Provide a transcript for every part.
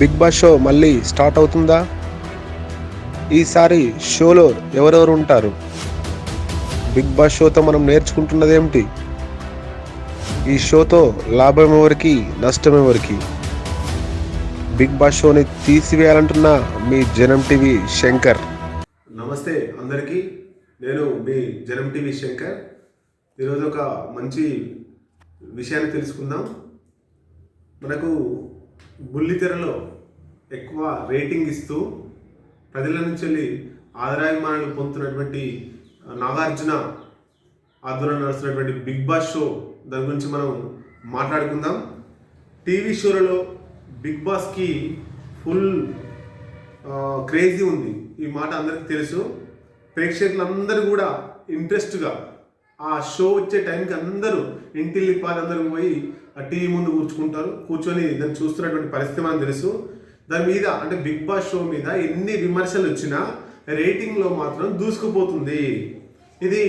Big Boss show మళ్ళీ start అవుతుందా? ఈసారి షోలో ఎవరెవరు ఉంటారు? బిగ్ బాస్ షోతో మనం నేర్చుకుంటున్నది ఏమిటి? ఈ షోతో లాభం ఎవరికి? నష్టం ఎవరికి? బిగ్ బాస్ షోని తీసివేయాలంటున్న మీ జనం టీవీ శంకర్. నమస్తే అందరికీ. నేను మీ జనం టీవీ శంకర్. ఈరోజు ఒక మంచి విషయాన్ని తెలుసుకుందాం. మనకు బుల్లితెరలో ఎక్కువ రేటింగ్ ఇస్తూ ప్రజల నుంచి వెళ్ళి ఆదరాభిమానులు పొందుతున్నటువంటి నాగార్జున ఆధ్వర్యంలో నడుస్తున్నటువంటి బిగ్ బాస్ షో దాని గురించి మనం మాట్లాడుకుందాం. టీవీ షోలలో బిగ్ బాస్కి ఫుల్ క్రేజీ ఉంది. ఈ మాట అందరికీ తెలుసు. ప్రేక్షకులందరూ కూడా ఇంట్రెస్ట్గా ఆ షో వచ్చే టైంకి అందరూ ఇంటిల్లి అందరూ పోయి టీవీ ముందు కూర్చుకుంటారు. కూర్చొని దాన్ని చూస్తున్నటువంటి పరిస్థితి మనకు తెలుసు. దాని మీద అంటే బిగ్ బాస్ షో మీద ఎన్ని విమర్శలు వచ్చినా రేటింగ్లో మాత్రం దూసుకుపోతుంది. ఇది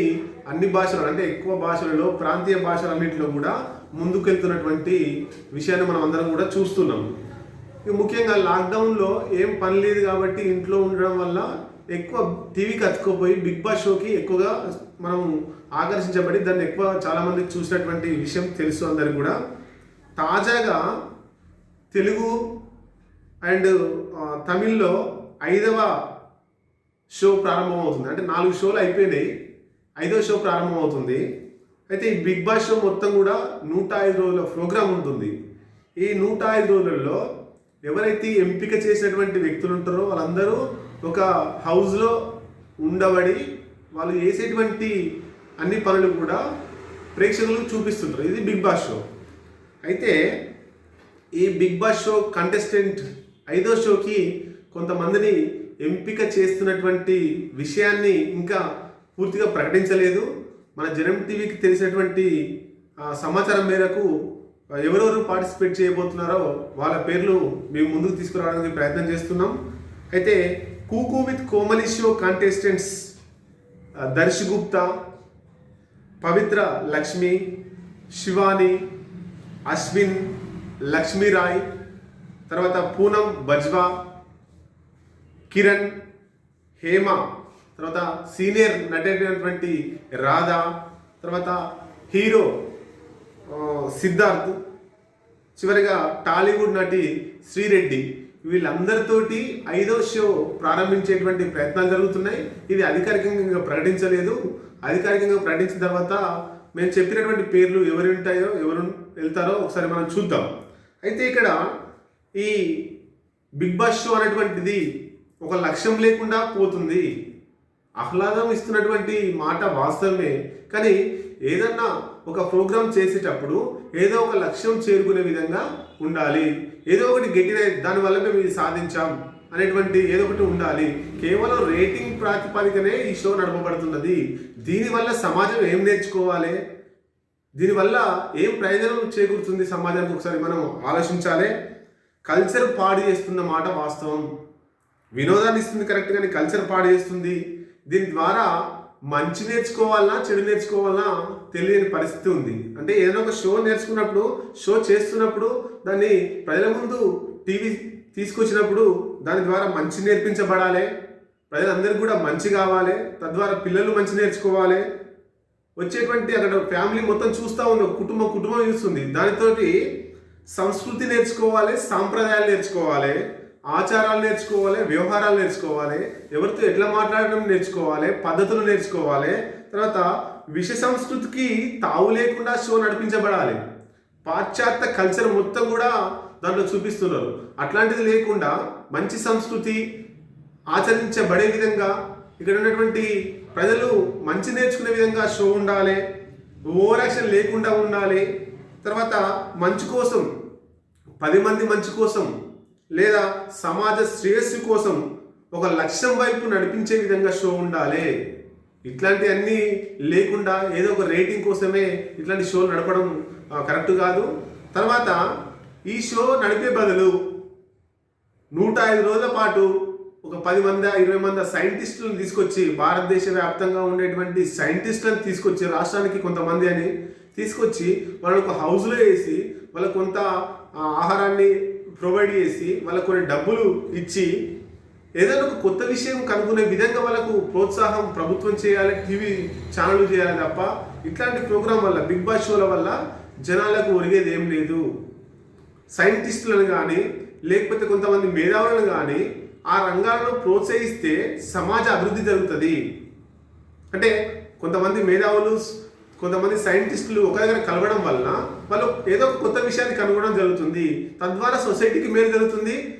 అన్ని భాషలు అంటే ఎక్కువ భాషలలో ప్రాంతీయ భాషలన్నింటిలో కూడా ముందుకెళ్తున్నటువంటి విషయాన్ని మనం అందరం కూడా చూస్తున్నాం. ఇక ముఖ్యంగా లాక్డౌన్లో ఏం పని లేదు కాబట్టి ఇంట్లో ఉండడం వల్ల ఎక్కువ టీవీకి అతుక్కుపోయి బిగ్ బాస్ షోకి ఎక్కువగా మనం ఆకర్షించబడి దాన్ని ఎక్కువ చాలామంది చూసినటువంటి విషయం తెలుసు అందరికి కూడా. తాజాగా తెలుగు అండ్ తమిళ్ళో ఐదవ షో ప్రారంభమవుతుంది. అంటే నాలుగు షోలు అయిపోయినాయి. ఐదవ షో ప్రారంభమవుతుంది. అయితే ఈ బిగ్ బాస్ షో మొత్తం కూడా నూట ఐదు రోజుల ప్రోగ్రామ్ ఉంటుంది. ఈ నూట ఐదు రోజులలో ఎవరైతే ఎంపిక చేసినటువంటి వ్యక్తులు ఉంటారో వాళ్ళందరూ ఒక హౌస్లో ఉండబడి వాళ్ళు చేసేటువంటి అన్ని పనులు కూడా ప్రేక్షకులకు చూపిస్తుంటారు. ఇది బిగ్ బాస్ షో. అయితే ఈ బిగ్ బాస్ షో కంటెస్టెంట్ ఐదో షోకి కొంతమందిని ఎంపిక చేస్తున్నటువంటి విషయాన్ని ఇంకా పూర్తిగా ప్రకటించలేదు. మన జనం టీవీకి తెలిసినటువంటి సమాచారం మేరకు ఎవరెవరు పార్టిసిపేట్ చేయబోతున్నారో వాళ్ళ పేర్లు మేము ముందుకు తీసుకురావడానికి ప్రయత్నం చేస్తున్నాం. అయితే Cooku with Comali show contestants Darsh Darshi Gupta పవిత్ర లక్ష్మి శివాని అశ్విన్ లక్ష్మీరాయ్ తర్వాత పూనం బజ్వా కిరణ్ హేమ తర్వాత సీనియర్ నటైనటువంటి రాధా తర్వాత హీరో సిద్ధార్థ్ చివరిగా టాలీవుడ్ నటి శ్రీరెడ్డి. వీళ్ళందరితోటి ఐదో షో ప్రారంభించేటువంటి ప్రయత్నాలు జరుగుతున్నాయి. ఇది అధికారికంగా ఇంకా ప్రకటించలేదు. అధికారికంగా ప్రకటించిన తర్వాత మేము చెప్పినటువంటి పేర్లు ఎవరు ఉంటాయో ఎవరు వెళ్తారో ఒకసారి మనం చూద్దాం. అయితే ఇక్కడ ఈ బిగ్ బాస్ షో అనేటువంటిది ఒక లక్ష్యం లేకుండా పోతుంది. ఆహ్లాదం ఇస్తున్నటువంటి మాట వాస్తవమే. కానీ ఏదన్నా ఒక ప్రోగ్రాం చేసేటప్పుడు ఏదో ఒక లక్ష్యం చేరుకునే విధంగా ఉండాలి. ఏదో ఒకటి గెట్టిన దానివల్ల మేము ఇది సాధించాం అనేటువంటి ఏదో ఒకటి ఉండాలి. కేవలం రేటింగ్ ప్రాతిపదికనే ఈ షో నడపబడుతున్నది. దీనివల్ల సమాజం ఏం నేర్చుకోవాలి? దీనివల్ల ఏం ప్రయోజనం చేకూరుతుంది సమాజానికి ఒకసారి మనం ఆలోచించాలి? కల్చర్ పాడు చేస్తున్న మాట వాస్తవం. వినోదాన్ని ఇస్తుంది కరెక్ట్ కానీ కల్చర్ పాడు చేస్తుంది. దీని ద్వారా మంచి నేర్చుకోవాలన్నా చెడు నేర్చుకోవాలన్నా తెలియని పరిస్థితి ఉంది. అంటే ఏదైనా ఒక షో నేర్చుకున్నప్పుడు షో చేస్తున్నప్పుడు దాన్ని ప్రజల ముందు టీవీ తీసుకొచ్చినప్పుడు దాని ద్వారా మంచి నేర్పించబడాలి? ప్రజలందరికీ కూడా మంచి కావాలి? తద్వారా పిల్లలు మంచి నేర్చుకోవాలి? వచ్చేటువంటి అక్కడ ఫ్యామిలీ మొత్తం చూస్తూ ఉన్నాం కుటుంబ కుటుంబం కుటుంబం చూస్తుంది. దానితోటి సంస్కృతి నేర్చుకోవాలి సాంప్రదాయాలు నేర్చుకోవాలి ఆచారాలు నేర్చుకోవాలి వ్యవహారాలు నేర్చుకోవాలి ఎవరితో ఎట్లా మాట్లాడడం నేర్చుకోవాలి పద్ధతులు నేర్చుకోవాలి తర్వాత విష సంస్కృతికి తావు లేకుండా షో నడిపించబడాలి. పాశ్చాత్య కల్చర్ మొత్తం కూడా దాంట్లో చూపిస్తున్నారు. అట్లాంటిది లేకుండా మంచి సంస్కృతి ఆచరించబడే విధంగా ఇక్కడ ఉన్నటువంటి ప్రజలు మంచి నేర్చుకునే విధంగా షో ఉండాలి ఓవర్ యాక్షన్ లేకుండా ఉండాలి. తర్వాత మంచి కోసం పది మంది మంచి కోసం లేదా సమాజ శ్రేయస్సు కోసం ఒక లక్ష్యం వైపు నడిపించే విధంగా షో ఉండాలి. ఇట్లాంటివన్నీ లేకుండా ఏదో ఒక రేటింగ్ కోసమే ఇట్లాంటి షోలు నడపడం కరెక్ట్ కాదు. తర్వాత ఈ షో నడిపే బదులు నూట ఐదు రోజుల పాటు ఒక పది మంది ఇరవై మంది సైంటిస్టులను తీసుకొచ్చి భారతదేశ వ్యాప్తంగా ఉండేటువంటి సైంటిస్టులను తీసుకొచ్చి రాష్ట్రానికి కొంతమంది అని తీసుకొచ్చి వాళ్ళకు హౌస్లో వేసి వాళ్ళకు కొంత ఆహారాన్ని ప్రొవైడ్ చేసి వాళ్ళకు కొన్ని డబ్బులు ఇచ్చి ఏదైనా ఒక కొత్త విషయం కనుక్కునే విధంగా వాళ్ళకు ప్రోత్సాహం ప్రభుత్వం చేయాలి టీవీ ఛానల్ చేయాలి తప్ప ఇట్లాంటి ప్రోగ్రాం వల్ల బిగ్ బాస్ షోల వల్ల జనాలకు ఒరిగేది ఏం లేదు. సైంటిస్టులను కానీ లేకపోతే కొంతమంది మేధావులను కానీ ఆ రంగాలను ప్రోత్సహిస్తే సమాజ అభివృద్ధి జరుగుతుంది. అంటే కొంతమంది మేధావులు కొంతమంది సైంటిస్టులు ఒక దగ్గర కలవడం వలన వాళ్ళు ఏదో ఒక కొత్త విషయాన్ని కనుగొనడం జరుగుతుంది. తద్వారా సొసైటీకి మేలు జరుగుతుంది.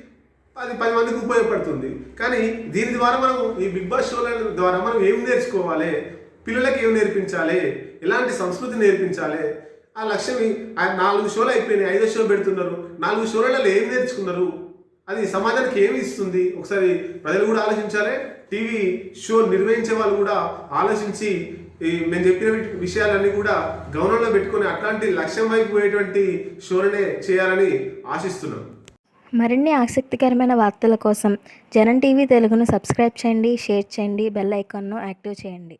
అది పది మందికి ఉపయోగపడుతుంది. కానీ దీని ద్వారా మనం ఈ బిగ్ బాస్ షోల ద్వారా మనం ఏం నేర్చుకోవాలి? పిల్లలకి ఏం నేర్పించాలి? ఎలాంటి సంస్కృతి నేర్పించాలి? ఆ లక్ష్యం ఆ నాలుగు షోలు అయిపోయినాయి. ఐదో షో పెడుతున్నారు. నాలుగు షోలలో ఏం నేర్చుకున్నారు? అది సమాజానికి ఏమి ఇస్తుంది? ఒకసారి ప్రజలు కూడా ఆలోచించాలి. టీవీ షో నిర్వహించే వాళ్ళు కూడా ఆలోచించి ఈ మేము చెప్పిన విషయాలన్నీ కూడా గౌరవంలో పెట్టుకొని అట్లాంటి లక్ష్యం వైపు పోయేటువంటి షోలనే చేయాలని ఆశిస్తున్నాం. మరిన్ని ఆసక్తికరమైన వార్తల కోసం జనం టీవీ తెలుగును సబ్స్క్రైబ్ చేయండి షేర్ చేయండి బెల్ ఐకాన్ను యాక్టివ్ చేయండి.